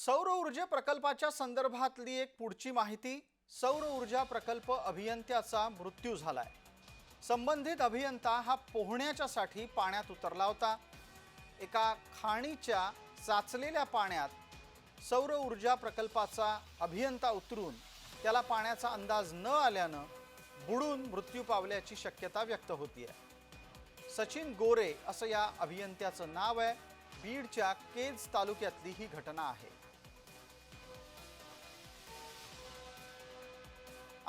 सौर ऊर्जा प्रकल्पाच्या संदर्भातली एक पुढची माहिती सौर ऊर्जा प्रकल्प अभियंत्याचा मृत्यू झालाय. संबंधित अभियंता हा पोहण्याच्यासाठी पाण्यात उतरला होता. एका खाणीच्या साचलेल्या पाण्यात सौर ऊर्जा प्रकल्पाचा अभियंता उतरून त्याला पाण्याचा अंदाज न आल्यानं बुडून मृत्यू पावल्याची शक्यता व्यक्त होती आहे सचिन गोरे असं या अभियंत्याचं नाव आहे. बीडच्या केज तालुक्यातली ही घटना आहे.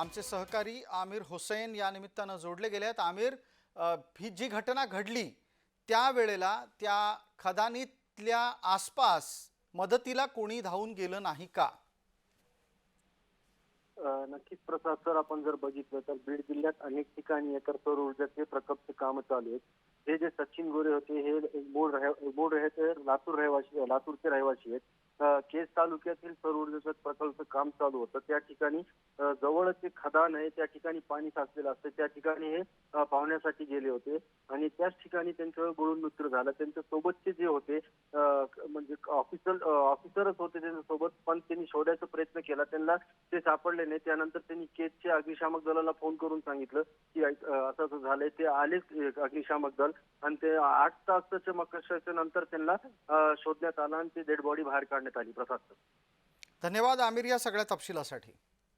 आमचे सहकारी आमिर हुसैन या निमित्तानं जोडले गेले आहेत. आमिर ही जी घटना घडली त्यावेळेला त्या खदानीतल्या आसपास मदतीला कोणी धावून गेलं नाही का? नक्कीच प्रसाद सर आपण जर बघितलं तर बीड जिल्ह्यात अनेक ठिकाणी एकतर सौर ऊर्जाचे प्रकल्प काम चालू आहेत. हे जे सचिन गोरे होते हे एक मूळ रह- मूळ रहित लातूर रहिवासी लातूरचे रहिवासी आहेत. केज तालुक्यातील सौर ऊर्जा प्रकल्प काम चालू होतं त्या ठिकाणी जवळच एक खदान आहे त्या ठिकाणी पाणी साचलेलं असतं त्या ठिकाणी हे पाहण्यासाठी गेले होते. आणि त्याच ठिकाणी त्यांचं बुडून मृत्यू झाला. त्यांच्या सोबतचे जे होते म्हणजे ऑफिसर ऑफिसरच होते त्यांच्यासोबत पण त्यांनी शोधायचा प्रयत्न केला. त्यांना ते सापडले नाही. त्यानंतर त्यांनी केजच्या अग्निशामक दलाला फोन करून सांगितलं की असं असं झालंय. ते आलेच अग्निशामक दल. आणि ते आठ तासाच्या मकशाच्या नंतर त्यांना शोधण्यात आलं आणि ते डेड बॉडी बाहेर काढण्यात आली प्रसाद धन्यवाद आमिर या सगळ्या तपशिलासाठी.